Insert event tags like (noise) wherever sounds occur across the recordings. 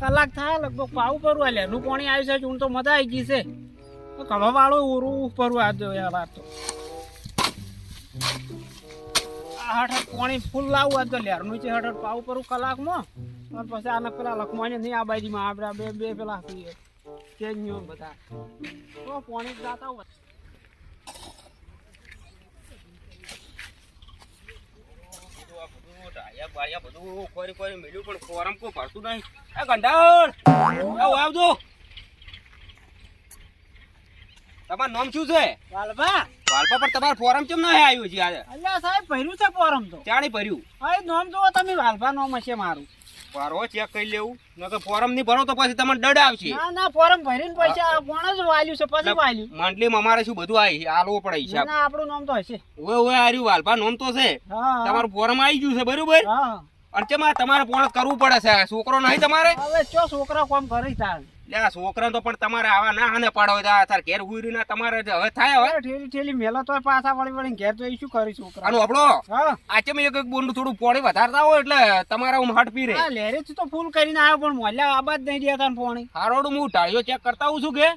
કલાક થાય, લગભગ પાવું પરવા લે નું પાણી આવ્યું છે ચૂંટ તો મજા આવી ગઈ છે. કળો વાળો ઉરું પરવા દો યાર તો. હઠ પાણી ફૂલ લાવવું આ તો લેરનું છે હઠ પાવું પરું કલાકમાં. અને પછી આને પેલા લખવાની નહીં, આ બાજુમાં આપણે બે બે પેલા ચેન્જ બધા. તો પાણી જાતા બધું કોરી કોરી મેલ્યું પણ ફોરમ કોઈ ભરતું નહીં. આવો આવજો. તમારું નામ શું છે? વાલભા. વાલપા પર તમારું ફોરમ કેમ નહીં આવ્યું છે આજે? અલ્યા સાહેબ ભર્યું છે પોરમ તો. ચાણી ભર્યું? હા નોમ જોવો તમે વાલભા નોમ હશે મારું. ભરો ચેક કરી લેવું. નકર ફોરમ નહીં ભરો તો પછી તમને દડ આવશે. ના ના ફોરમ ભરીને પૈસા કોણ જ વાલ્યું છે પછી વાલ્યું. મંડલીમાં અમારે શું બધું આવી આલવું પડે છે ના આપણું નામ તો હશે. ઓય ઓય આર્યું વાલપા નામ તો છે. તમારું ફોરમ આવી ગયું છે બરોબર? હા. અને તમારે તમારે પોણ કરવું પડે છે? છોકરો નહીં તમારે? હવે ચો છોકરા કોમ કરી તાર? લે છોકરા તો પણ તમારે આવા ના હાને પાડો તો તાર ઘેર હુઈ ના તમારે હવે થાય હવે. ઠેલી ઠેલી મેલો તો પાછા વળી વળી ઘેર તો શું કરી છોકરા? આનું આપણો હા. આ એક એક થોડું પોણી વધારતા હોય એટલે તમારા હું હટ પી રે લેરે તો ફૂલ કરીને આવ્યો પણ મોલ્યા આબાદ નહીં દે ને પોણી. હારોડું હું ટાળીઓ ચેક કરતા હોઉં છું કે?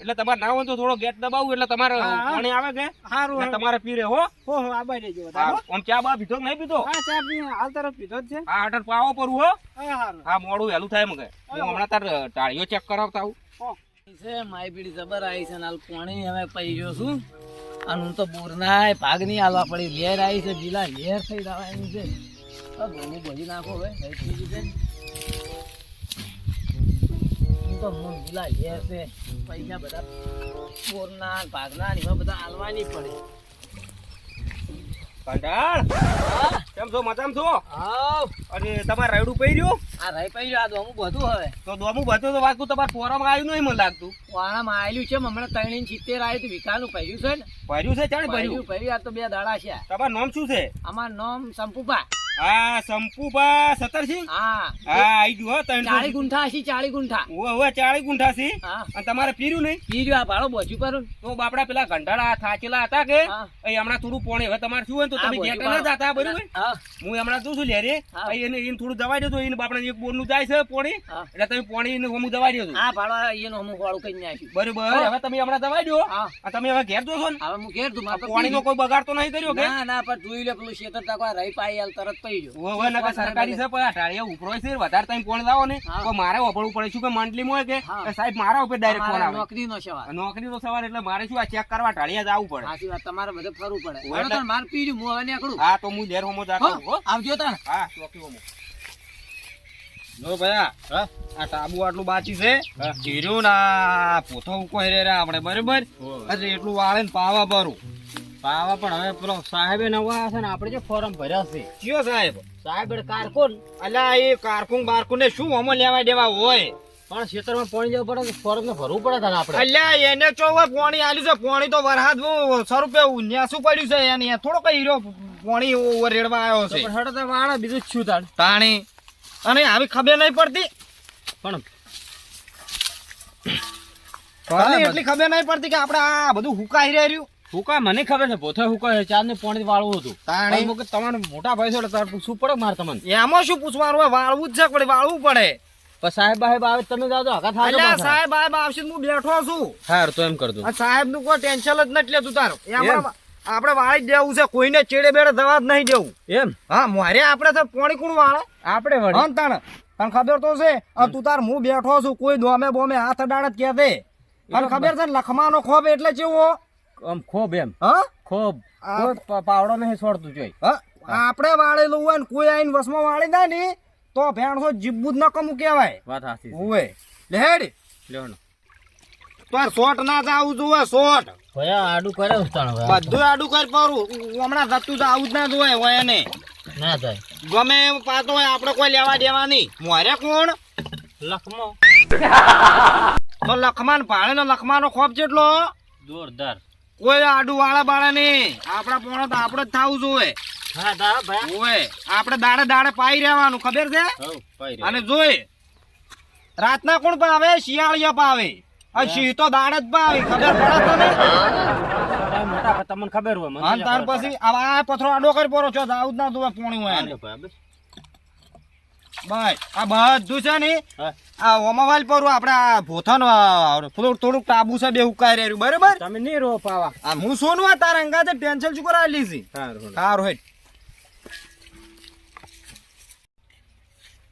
એટલે તમારે ના હોય તો થોડો ગેટ દબાવું એટલે તમારે. પાણી આવે કે? હારું તમારે પી રે હો. હો આબાદ હા, આમ ચા બા પીધો નહીં પીધો? હા ચા પી હાલ તરફ પીધો જ છે. હા અઢાર પાવો પર હો હા. હારું. હા મોડું વહેલું થાય મગે હું હમણાં તાર ટાળીઓ ચેક કરાવતા આવું. છે માય પીડી જબર આવી છે નાલ પાણી હવે ગયો છું. અને હું તો બોરના ભાગ નહીં હાલવા પડી. લેર આવી છે બીલા લેર થઈ જવાની છે. ઘણું ભજી નાખો હવે થઈ ગયું છે. તો હું બીલા લેર છે. પૈસા બધા બોરના ભાગના એમાં બધા હાલવાની પડે. કંટાળ. કેમ છો? મજામાં છો? આવ અને તમારે રાયડું પઈ રહ્યું? આ રાય પઈ રહ્યો આ દોમું બધું હવે. તો દોમું બધું તો વાગતું તમારે ફોરમ આવ્યું નહીં મને લાગતું. વાણામાં આવેલું છે હમણાં ત્રણ સિત્તેર આવ્યું હતું વિકાનું પહેર્યું છે ને? ભર્યું છે? ચાલે ભર્યું? ભર્યું ભર્યું આ તો બે દાડા છે. તમારું નામ શું છે? અમારું નામ સંપુપા હા સંપુબા સતરસિંહ હા. હા આવી ગયું હો ત્રણસો ચાળી ગુંઠા છે ચાળી ગુંઠા. ઓ ઓવે ચાળી ગુંઠા છે અને તમારે પીર્યું નહીં? પીર્યું આ ભાડો બોજુ પર તો બાપડા પેલા ગંઢાળા થાચેલા હતા કે? એ હમણાં થોડું પોણી હવે તમારે શું હોય તો તમે ગેટ ના જાતા બરોબર? હા. હું હમણાં જોઉં છું લેરે હા. એને એને થોડું દવા દેજો એને બાપડા એક બોરનું જાય છે પોણી. એટલે તમે પોણી ને હું દવા દેજો. આ ભાડો એનો હું વાળું કઈ નાખ્યું. બરોબર હા. હવે તમે હમણાં દવાઈ દો. હા. તમે હવે ઘેર જોશો ને. હવે હું ઘેર મારે પોણી નો કોઈ બગાડ તો નહીં કર્યો કે? ના ના પણ જોઈ લે પેલું શેતર તાકો રહી પાઈ તરત. ગયો. નકર સરકારી છે પણ આ ટાળિયા ઉપરો છે વધારે તમે પોણી લાવો ને તો મારે વપડવું પડે. શું કે મંડલીમાં હોય કે? સાહેબ મારા ઉપર ડાયરેક્ટ ફોન આવે. નોકરી નો સવાલ નોકરી એટલે મારે શું આ ચેક કરવા ટાળિયા જવું પડે. સાચી વાત તમારે બધે ફરવું પડે. હવે એટલે- માર પી હું હવે નીકળું. હા તો હું લેર હોમો જાતો આવજો હા ચોકી હોમો. જો ભયા આ ટાબુ આટલું બાચી છે. જીરું ના પોથો ઉકો હેરે આપણે બરોબર? એટલું વાળે ને પાવા ભરું. પાવા પણ હવે પેલો સાહેબે નવા છે ને આપણે જે ફોરમ ભર્યા છે. કયો સાહેબ? સાહેબ કારકુન. અલ્યા એ કારકુન બારકુન ને શું અમો લેવા દેવા હોય? પણ ખેતરમાં પાણી જવું પડે ફોરમ ને ભરવું પડે તને આપણે. અલ્યા એને ચો હોય પોણી આલ્યું છે. પોણી તો વરહાદ સ્વરૂપે ન્યાસું પડ્યું છે. એને થોડો કઈ હીરો પોણી ઓવર રેડવા આવ્યો છે. પણ હેડો તો વાળા બીજું છું તાણ? તાણી. અને આવી ખબર નહીં પડતી? પણ એટલી ખબર નહીં પડતી કે આપણે આ બધું હુકાઈ રહ્યું? હુકા મને ખબર છે પોતે હુકા ચાર ને પોણી વાળવું હતું. તાણી. મુકે તમારે મોટા ભાઈ છો એટલે પૂછવું પડે મારે તમને. એમાં શું પૂછવાનું હોય? વાળવું જ છે પણ વાળવું પડે. પણ સાહેબ બાહેબ આવે તમે જાઓ તો હકા થાજો સાહેબ સાહેબ આવશે હું બેઠો છું. હાર તો એમ કરજો સાહેબનું કોઈ ટેન્શન જ નથી લેતું તારું. આપણે આપણે વાળી જ દેવું છે કોઈને ચેડે બેડે દવા જ નહીં દેવું. એમ? હા મારે આપણે તો પોણી કોણ વાળે? આપણે વળી. તણ. તને ખબર તો છે આ તું તાર હું બેઠો છું કોઈ દોમે બોમે હાથ અડાડત કે દે તને ખબર છે ને લખમાનો ખોબ એટલે ચેવો? આમ ખોબ એમ. હા? ખોબ. આ- પાવડો નહીં છોડતું જોઈ. આપણે વાળેલું હોય ને કોઈ આઈને વસમાં વાળી દે ને તો ભેણસો જીબવું જ નકમું કહેવાય. વાત હાચી છે. ઓવે લેડ લેવાનો તો શોટ ના જાવું જોવે શોટ. ભયા આડું કરે ઉસ્તાણ બધું આડું કરી પરું હમણાં થતું તો આવું જ ના જોવાય હોય એને. ના થાય. ગમે એમ પાતો હોય આપણે કોઈ લેવા દેવા નહીં. મોરે કોણ? લખમો. તો લખમાન ભાડે નો લખમાનો ખોપ જેટલો. જોરદાર. કોઈ આડું વાળા બાળા નહીં આપડા પોણો તો આપણે જ થવું જોઈએ. આપણે દાડે દાડે પાઈ રહેવાનું ખબર છે? અને જોઈ રાતના કોણ પાવે શિયાળિયા પાવે સિંહ તો દાડે જ પાવે ખબર પડે તમને ખબર હોય પછી આ પથરો આડો કરી પોરો છો આવું જ ના જોવે પોણી હોય બસ. આ બધું છે ને આ ઓમાવાલ પર આપણે આ ભોથન થોડું થોડુંક ટાબુ છે બે ઉકાઈ રહ્યું બરાબર? તમે નહીં રો પાવા. આ હું સોનું આ તારા અંગા ટેન્શન શું કરાવી લીધી સારું હેડ.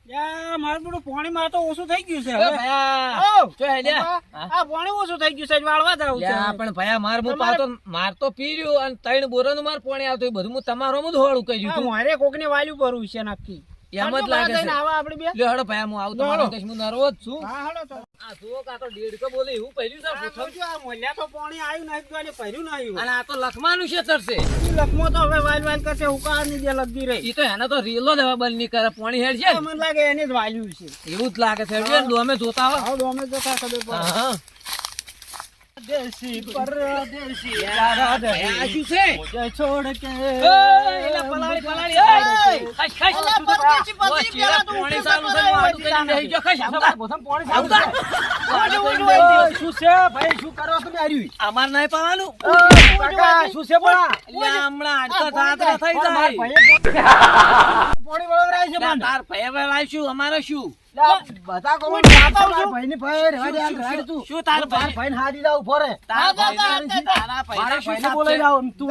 યા મારું બધું પાણીમાં તો ઓછું થઈ ગયું છે આ પાણી ઓછું થઈ ગયું છે જ વાળવા જાવ છે. પણ ભયા માર હું તમારે- પાતો માર તો પી રહ્યો અને ત્રણ બોરાનું માર પાણી આવતું બધું હું તમારો જ હોળું કહી દીધું મારે કોકને વાલ્યું ભરવું છે નક્કી. એમ જ લાગે છે. આવા આપણે બે. લ્યો હેડો ભયા હું આવું તમારો લો. હું નરવો છું. હા હાલો તો. આ જુઓ કાં તો બોલે એવું પહેર્યું છે આ ભૂથમ. આ મોલ્યા તો પાણી આવ્યું નહીં તો નહીં અને આ તો લખમાનું છે તરસે લખમો તો હવે વાલ વાલ કરશે ઉકાળની જે લગતી રહી. ઈ તો એના તો રીલો હવે બંધ નહીં કરે પાણી હેડ છે મને લાગે એને જ વાલ્યું છે. એવું જ લાગે છે ડોમે જોતા હોય. આવો જોતા ખબર પડે. હા. દેશી પરદેશી આ શું છે? છોડ કે એલા પલાળી, પલાળી, એ ખસ, ખસ. એલા પરદેશી પરદેશી પતિ પેલા તું પાણી ચાલુ છે, જતો હું રહે, આટલું કરીને બેસી ગયો. ખસ, આમ તાર. આમ તાર. ઓય, ઓય, ઓય, ઓય, શું છે? ભાઈ શું કરો તમે આર્યું અમાર નહીં પાવાનું. કાકા શું છે પણ અલ્યા, હમણાં આટલા દાદરા થઈ પણ જાય. (laughs) પાણી પોણી વળવરાય છે તાર ભાઈ ભાઈ શું અમારે શું? છું. ભાઈની ભાઈ રેવા દે, હાલ તું. શું તાર ભાઈ તાર ભાઈ હા, તારા શું. તું.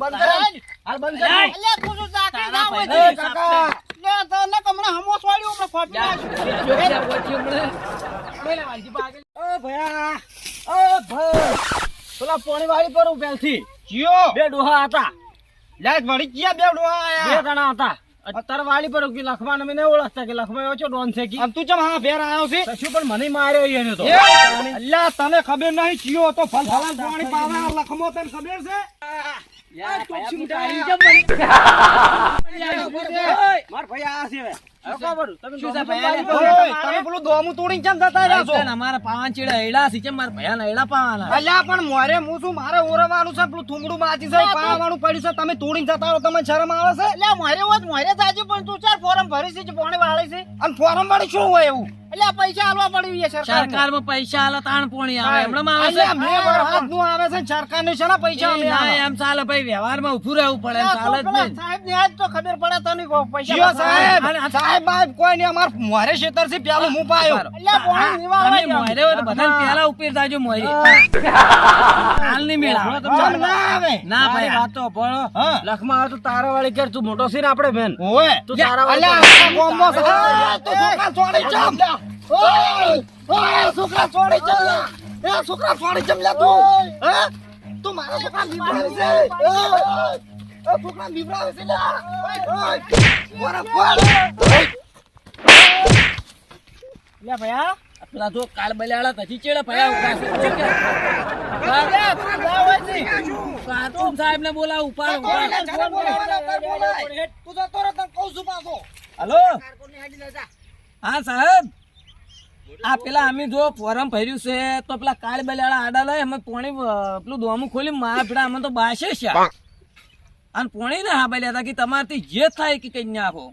બંધ કર. હાલ બંધ કર. ના હોય કાકા. કમણે નાખ્યું. જો. પાગલ. ઓ ભયા. ઓ ભાઈ. પેલા પોણીવાળી પર હું પહેલથી. જીઓ બે ડોહા હતા લાજ વળી ગયા બે ડોહા બે જણા હતા અત્યારે વાળી પર કે લખમાં અમે નહીં ઓળખતા કે લખમાં એવો છો ડોન છે કે તું ચમ હા ફેર આવ્યો છે? કશું પણ મને માર્યો એને તો. અલ્લા તને ખબર નહીં ચિયો તો ફલ. ફલાન પાણી પાવે લખમો તને ખબર છે? લ્યા, ભાઈ, તું તારી કેમ (laughs) માર ભાઈ આ છે તમે શું છે ડોહા ભાઈ? વાળી પર ઓય, તમે પેલું દોમું તોડીને ચમ જતા રહ્યા છો? ભાઈ, અમારા પાવાન ચીડા એડા છે. કેમ મારા ભયાના એડા પાવાના? અલ્યા પણ મોરે હું શું મારે ઓરવાનું છે પેલું થુંગડું બાજી છે પાવાનું પડ્યું તમે તોડીને જતા રહો તમને શરમ આવે છે? અલ્યા, મારે મારે તાજે પણ તું ચાર ફોરમ ભરી છે જે પાણી છે. અને ફોરમ વાળી શું હોય એવું? અલ્યા પૈસા આલવા પડ્યું છે સરકાર સરકારમાં પૈસા આલે તાણ પોણી આવે. હમણાં આવે છે? અલ્યા બે નું આવે છે સરકારને શેના પૈસા એ અમે ના, એમ ચાલે ભાઈ વ્યવહારમાં ઉભું રહેવું પડે એમ ચાલે જ નહીં. સાહેબ ને આજ તો ખબર પડે તને કો પૈસા જીઓ સાહેબ! હાલે, હાલે. સાહેબ કોઈ નહીં અમાર મોરે ખેતર છે પેલું હું. પાયો અલ્યા પાણી નિવાળવા તમે હોય તો બધાને પહેલા ઉપર જાજો મોયરે હાલ નહીં મેળ. ના આવે. ના ભાઈ વાત તો ભણો. લખમાં આવે તો તારા વાળી ઘેર તું મોટો છે ને આપણે બેન? ઓય તું તારા વાળી તું છોકરા છોડી ચમ લે. એ છોકરા છોડી ચમ લે તું હે? તું મારા છોકરા બીવડાવે છે એ છોકરા બીવડાવે છે લે. ઓય, ફોડ. અલ્યા ભૈયા પેલા તો કાલ બલ્યાળા તથી ચેડે ભયા સાહેબ ને બોલા ઉપાડ ઉપાડ. તું કહું છું પાછો. હલો હા સાહેબ આ પેલા અમે જો ફોરમ ભર્યું છે તો પેલા કાળ બલાડા આડા લઈ અમે પોણી પેલું દોમું ખોલી મારા પેલા અમે તો બાસે છે. અને પોણી ને હા બલ્યા હતા કે તમારથી જે થાય કે કઈ નાખો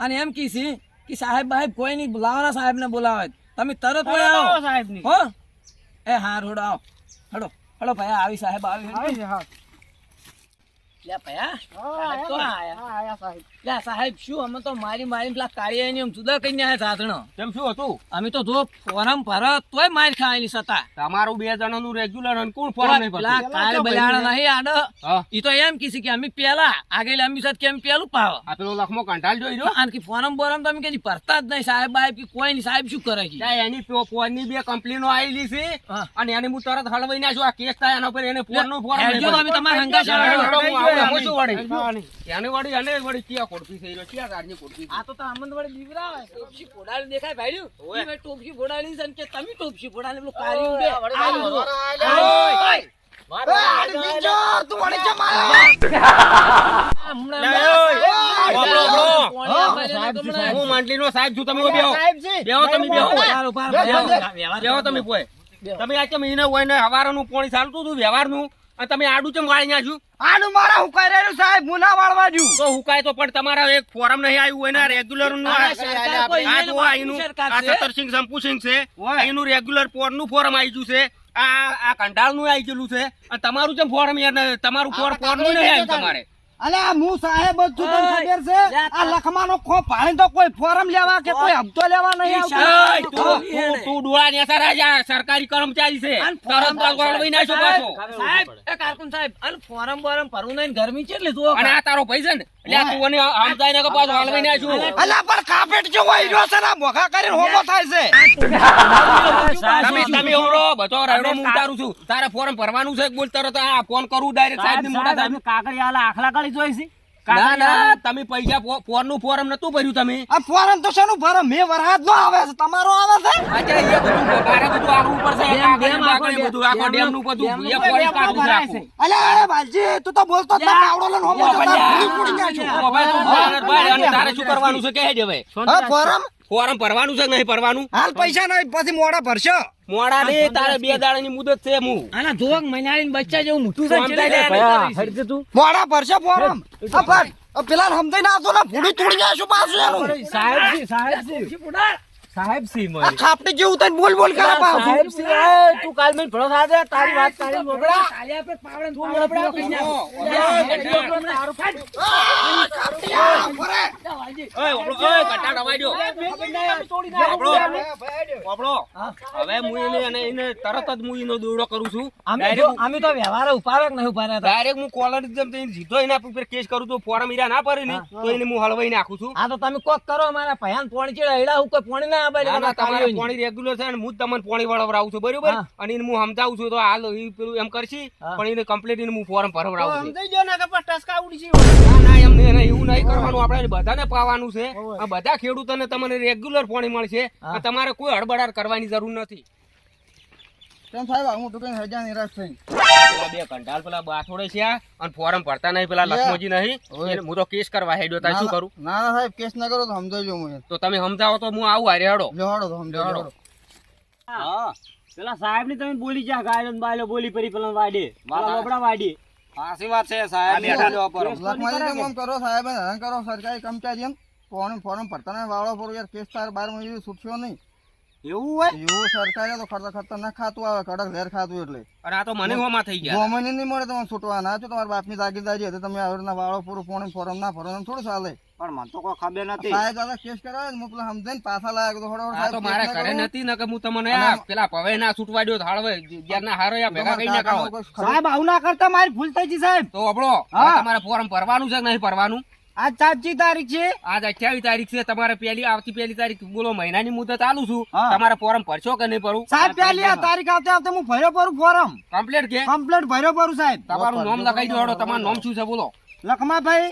અને એમ કીધી કે સાહેબ બાહેબ કોઈ નહીં બોલાવાના સાહેબ ને બોલાવે. તમે તરત આવો. સાહેબ સાહેબની. હો. એ હા રોડ આવો. હડો હડો ભાઈ આવી સાહેબ આવી. હા. લે ભાઈ હા, તો આયા આયા. હા, આયા સાહેબ. લે સાહેબ શું અમે તો મારી મારી પેલા આમ જુદા કઈ આયા સાધણ કેમ શું હતું? અમે તો જો ફોરમ ભરત તોય માર ખાવાની સતા તમારું બે જણાનું રેગ્યુલર અનુકૂળ પેલા કાળ બલાડ નહીં આડ. હા. ઈ તો એમ કીધી કે અમે પેલા આગળ અમે સાથે કેમ પેલું પાવ આ પેલો લખમો કંટાળ જોઈ રહ્યો? અને કે ફોરમ બોરમ તમે કે ભરતા જ નહીં સાહેબ સાહેબ કે કોઈ નહીં. સાહેબ શું કરે છે? એની ફોનની બે કમ્પ્લેનો આવેલી છે અને એને હું તરત હળવાઈ નાખું આ કેસ થાય એના પર એને ફોનનું ફોરમ તો અમે તમારા નહીં. એને વળી એને વળી ક્યાં કોડપી થઈ રહ્યો છે આ રાજની કોડપી આ તો આમંદ વડે બીવરાવે ટોપસી ફોડાળ દેખાય ભાઈડ્યું ઓય. ટોપસી ફોડાળી છે કે તમે ટોપસી ફોડાડી પેલું કાળિયું બે ઓય, આવું જો. ઓય, ઓય. આ હમણાં લે, ઓય. હમણાં ઓય, પોણી આપેલા ને. હું સાહેબ છું તમે બેહો. બેહો તમે બેહો. તમે કોઈ તમે આ કેમ એને હોય ને હવારનું પોણી ચાલતું હતું વ્યવહારનું? તમે આડું ચમ વાળી નાખ્યું? આડું મારા હુકાઈ રહ્યું સાહેબ હું ના વાળવા જુ તો હુકાય તો પણ તમારા એક ફોરમ નહીં આવ્યું હોય ને રેગ્યુલરનું આ છે. સત્તરસિંહ સંપુસિંહ છે. એનું રેગ્યુલર પોરનું ફોરમ આવી ગયું છે. આ આ કંટાળનું આવી ગયેલું છે. અને તમારું જેમ ફોરમ યાર તમારું ફોર પોરનું નહીં આવ્યું તમારે. અલે આ હું સાહેબ જ છું તને ખબર છે? આ લખમાનો ખો પાણી તો કોઈ ફોરમ લેવા કે કોઈ હપ્તો લેવા નહીં આવતો? તું- તું- તું ડોળા નેતા રાજા સરકારી કર્મચારી છે. તરત બાલ ગોળવાઈ નાખ્યો પાછો. સાહેબ એ કારકુન સાહેબ અન ફોરમ બોરમ ભરવું નહીં ગરમી ગરમી એટલે જો અને આ તારો ભાઈ છે ને એટલે તું તું આમ જાય ને કે પાછો હલવાઈ છું અલે પણ કાપેટ જેવો હીરો છે ને આ મોઘા કરીને હોમો થાય છે. તમે તમે ઓરો બચો રડો હું ઉતારું છું. તારે ફોર્મ ભરવાનું છે બોલ તરત આ ફોન કરું ડાયરેક્ટ સાહેબ ને મોટા સાહેબ કાકડિયા આખલા કાઢી જોઈ છે? ના ના તમે પૈસા ફોનનું ફોર્મ નતું ભર્યું તમે. આ ફોરમ તો શેનું ભરે મેં વરહાદ નો આવે છે તમારો આવે છે? અચ્છા એ બધું તારે બધું આગળ ઉપર છે કાગળ બાગળ બધું આખો ડેમ. નું બધું એ પોલીસ કાઢું છે. અલે એ બાલજી તું તો બોલતો જ ના કાવડો લઈને હોમો જતા ભૂલી ફૂટી ગયા ઓ ભાઈ તું ફોન ભાઈ અને તારે શું કરવાનું છે? કહે જ હવે. હા ફોરમ? ફોર્મ ભરવાનું છે નહીં ભરવાનું? હાલ પૈસા નહીં પછી મોડા ભરશો. મોડા ને તારે બે દાડાની મુદત છે હું આના જોગ મહિનાની બચ્ચા જેવું મોટું છે તું. મોડા ભરશો ફોરમ. પેલા સમજાઈ ના આવતો ને ભૂડી તોડી જશું શું પાછું એનું? સાહેબ સાહેબ સાહેબ સી મારી ખાપટી જેવું તને બોલ બોલ કરે સાહેબ સી તું કાલ મેં ભરો થાજે તારી વાત તારી મોબડા કાલે આપણે પાવડે તું મોબડા કઈ ઓય ઓપડો ઓય કટાડ અવાજ દ્યો. ઓપડો ઓપડો હવે હું એને અને એને તરત જ હું એનો દોડો કરું છું. અમે તો અમે તો વ્યવહાર ઉપાડે કે નહીં ઉપાડે ડાયરેક્ટ હું કોલર જેમ થઈને સીધો એના ઉપર કેસ કરું તો ફોરમ ઈરા ના ને તો એને હું હળવાઈ નાખું છું. આ તો તમે કોક કરો અમારા ભયાન પોણી ચડે એડા હું કોઈ પોણી ના આબે ના, ના, તમારે પાણી રેગ્યુલર છે ને હું તમને પાણી વળવડાવું છું બરોબર? અને એને હું સમજાવું છું તો હાલ પેલું એમ કરશી પણ એને કમ્પ્લીટ એને હું ફોર્મ ભરવડાવું છું. સમજાઈ ગયો ને કે પણ ટસકા ઉડી ના ના એમ નહીં, એવું નહીં કરવાનું. આપણે બધાને પાવાનું છે. આ બધા ખેડૂતોને તમને રેગ્યુલર પાણી મળશે. તમારે કોઈ હડબડાટ કરવાની જરૂર નથી. કેમ સાહેબ હું તો કઈ હજા નિરાશ થઈ બે કંટાળ પેલા બાથોડે છે અને ફોરમ ભરતા નહીં પેલા લખમોજી નહીં. હું તો કેસ કરવા હેડ્યો તા શું કરું? ના ના સાહેબ કેસ ના કરો તો સમજાવજો હું તો તમે સમજાવો તો હું આવું હારે હેડો. લેવાડો તો હા. પેલા સાહેબની તમે બોલી જા ગાયલો બાયલો બોલી પરી પેલા વાડે મારા બબડા વાડે સાચી વાત છે સાહેબ. લખમાજી કેમ કરો સાહેબ કરો સરકારી કર્મચારી એમ. ફોર્મ ફોર્મ ભરતા નહીં વાળો પર યાર કેસ તાર બારમાં છૂટશો નહીં. એવું હોય? એવું સરકારે તો ખર્ચા ખર્ચા ના ખાતું આવે કડક ઝેર ખાતું એટલે. અને આ તો મને હોમાં થઈ ગયા. ગોમની નહીં મળે તમારે છૂટવા ના છો તમારા બાપની તાકીદારી હતી તમે આવી વાળો પૂરું ફોર્મ ફોર્મ ના ભરો થોડું ચાલે. પણ મને તો કોઈ ખબર નથી. સાહેબ દાદા કેસ કરાવે હું પેલા સમજાઈને પાછા લાયક તો થોડો આ તો મારા ઘરે નથી ને કે હું તમને આ પેલા પવે ના છૂટવા દો હાળવે જ્યારના હારો યા ભેગા કઈ ના ખાવ. સાહેબ આવું ના કરતા મારી ભૂલ થઈ ગઈ સાહેબ. તો આપણો હા. તમારે ફોર્મ ભરવાનું છે કે નહીં ભરવાનું? આજ સાતજી તારીખ છે? આજ અઠ્યાવીસ તારીખ છે. તમારે પેલી આવતી પેલી તારીખ બોલો મહિનાની મુદત ચાલુ છું. તમારે ફોરમ ભરશો કે નહીં ભરું? સાહેબ પેલી આ તારીખ આવતી આવતે હું ભર્યો ભરું ફોરમ. કમ્પ્લીટ કે? કમ્પ્લીટ ભર્યો ભરું સાહેબ. તમારું નામ લખાઈ દો તમારું નામ શું છે બોલો. લખમાભાઈ.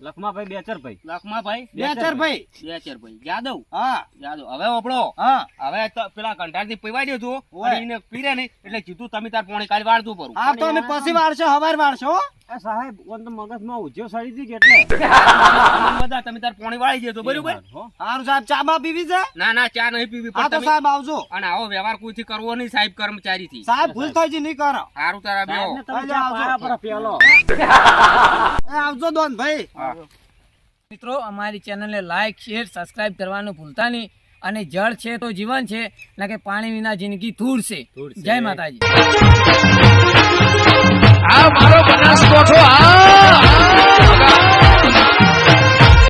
લખમાભાઈ બેચરભાઈ. લખમાભાઈ? બેચરભાઈ. બેચરભાઈ. જાદવ. હા. જાદવ. હવે આપણો હા. હવે તો પેલા કંટાળથી પીવા દેજો એને પીરે નહીં. એટલે સીધું તમે તાર પોણી કાઢી વાળતું પરું આ તો અમે પછી વાળશો હવાર વાળશો સાહેબ ઓન તો મગજમાં ઉજ્યો સડી હતી એટલે? બધા તમે તાર પાણી વાળી દેજો બરોબર? સારું સાહેબ ચા બા પીવી છે? ના ના ચા નહીં પીવી પણ તો સાહેબ આવજો. અને આવો વ્યવહાર કોઈથી કરવો નહીં સાહેબ કર્મચારી થી સાહેબ ભૂલ થઈ ગઈ નહીં કરો. સારું તારા બેહો. આવજો. આવજો દોન ભાઈ. મિત્રો અમારી ચેનલને લાઈક શેર સબસ્ક્રાઇબ કરવાનું ભૂલતા નહીં. અને જળ છે તો જીવન છે ના કે પાણી વિના જિંદગી ધૂળ છે. જય માતાજી. આ મારો બનાસકોઠો આ